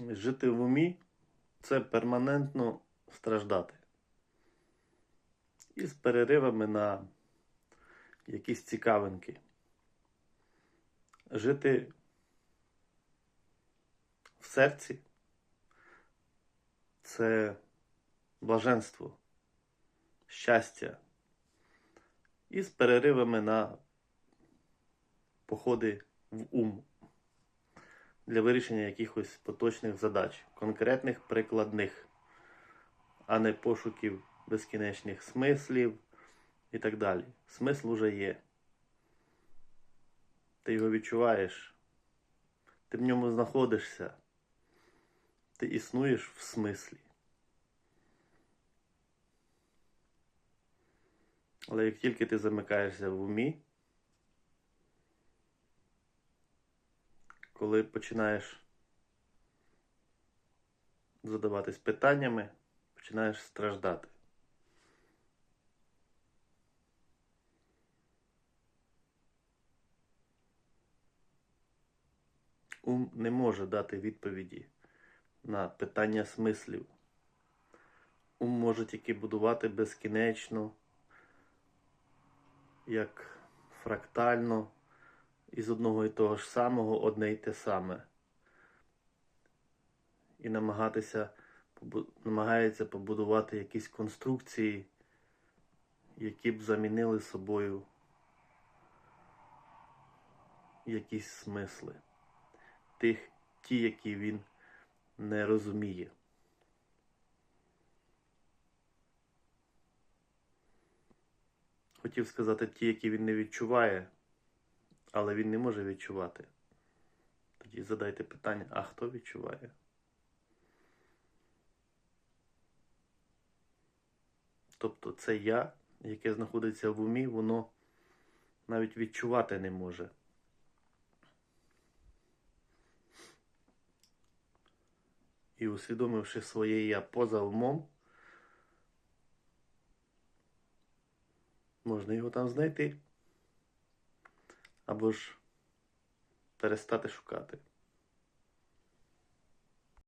Жити в умі це перманентно страждати. І з переривами на якісь цікавинки. Жити в серці це блаженство, щастя. І з переривами на походи в ум для вирішення якихось поточних задач, конкретних прикладних, а не пошуків безкінечних смислів і так далі. Смисл уже є. Ти його відчуваєш, ти в ньому знаходишся, ти існуєш в смислі. Але як тільки ти замикаєшся в умі, коли починаєш задаватись питаннями, починаєш страждати. Ум не може дати відповіді на питання смислів. Ум може тільки будувати безкінечно, як фрактально із одного і того ж самого одне й те саме. І намагатися, намагається побудувати якісь конструкції, які б замінили собою якісь смисли. Тих, ті, які він не розуміє. Хотів сказати ті, які він не відчуває, але він не може відчувати. Тоді задайте питання, а хто відчуває? Тобто це я, яке знаходиться в умі, воно навіть відчувати не може. І усвідомивши своє я поза умом, можна його там знайти. Або ж перестати шукати.